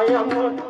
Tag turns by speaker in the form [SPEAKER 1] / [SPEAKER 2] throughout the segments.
[SPEAKER 1] భయము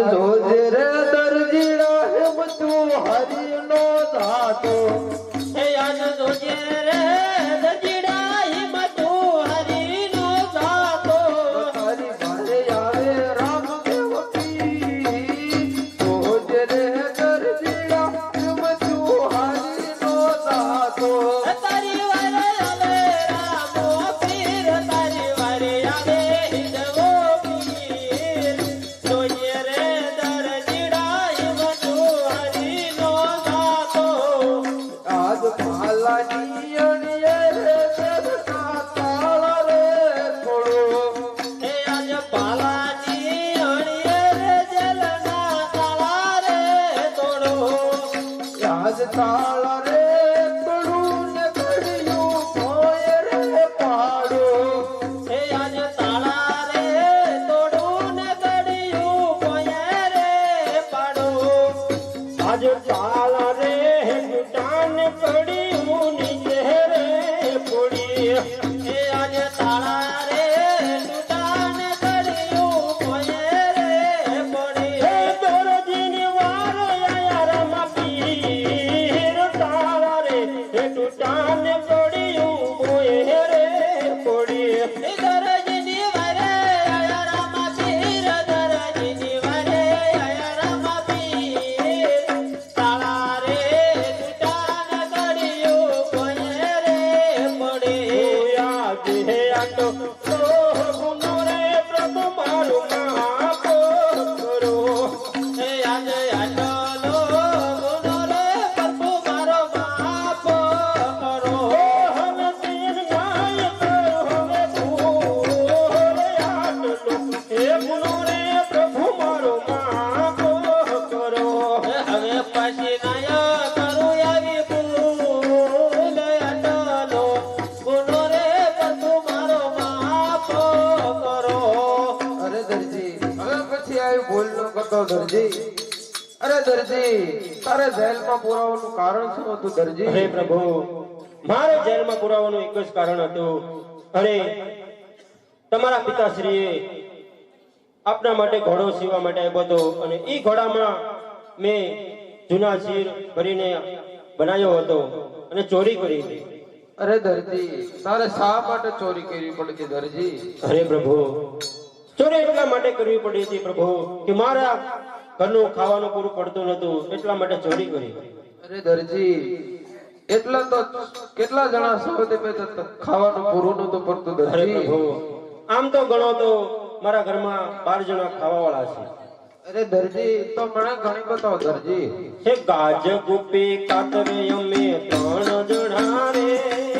[SPEAKER 1] ಸಾಧಿಸು ता પછી આવી ભૂલ
[SPEAKER 2] નો કરતો દરજી. અરે દરજી તારે જેલમાં પુરાવાનું કારણ શું હતું
[SPEAKER 1] હે પ્રભુ મારે જેલમાં પુરાવાનું એક જ કારણ હતું. અને તમારા પિતાશ્રીએ આપના માટે ઘોડો સીવવા માટે આવ્યો હતો અને એ ઘોડામાં મેં જૂના શીર ભરીને બનાવ્યો હતો અને ચોરી કરી હતી.
[SPEAKER 2] અરે દરજી તારે શા માટે ચોરી કરવી પડતી દરજી?
[SPEAKER 1] અરે પ્રભુ ચોરી એટલા માટે કરવી પડી હતી પ્રભુ કે મારા ઘરનું ખાવાનું પૂરું પડતું નતું એટલા માટે ચોરી કરી.
[SPEAKER 2] અરે દરજી એટલા તો કેટલા જણા તો તો ખાવાનું પૂરું નતું પડતું દરજી.
[SPEAKER 1] પ્રભુ આમ તો ગણો તો મારા ઘરમાં બાર જણા ખાવા વાળા છે.
[SPEAKER 2] અરે દરજી તો મને ઘણી બતાવો દરજી.
[SPEAKER 1] હે ગાજ ગુપી કાતરે અમે ત્રણ જણા રે.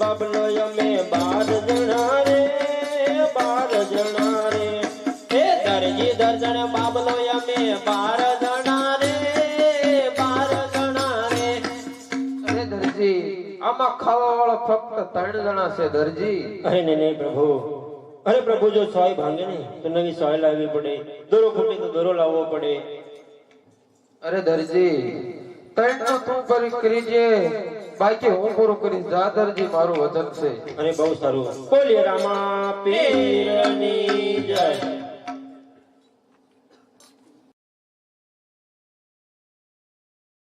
[SPEAKER 1] બાબલો અમે બાર જણા રે બાર જણા રે એ દરજી દર્જન બાબલો અમે બાર જણા રે બાર જણા રે
[SPEAKER 2] અરે દરજી આમાં ખાવા વાળા ફક્ત ત્રણ જણા છે દરજી.
[SPEAKER 1] અરે નહીં નહીં પ્રભુ. અરે પ્રભુ જો સોય ભાંગે ને તો નવી સોય લાવવી પડે. દોરો તો દોરો લાવવો પડે.
[SPEAKER 2] અરે દરજી ત્રણ તું કરી કરી છે બાકી હું પૂરું કરી દાદરજી મારું વચન છે.
[SPEAKER 1] અને બહુ સારું. બોલીએ, રામા પીરની જય.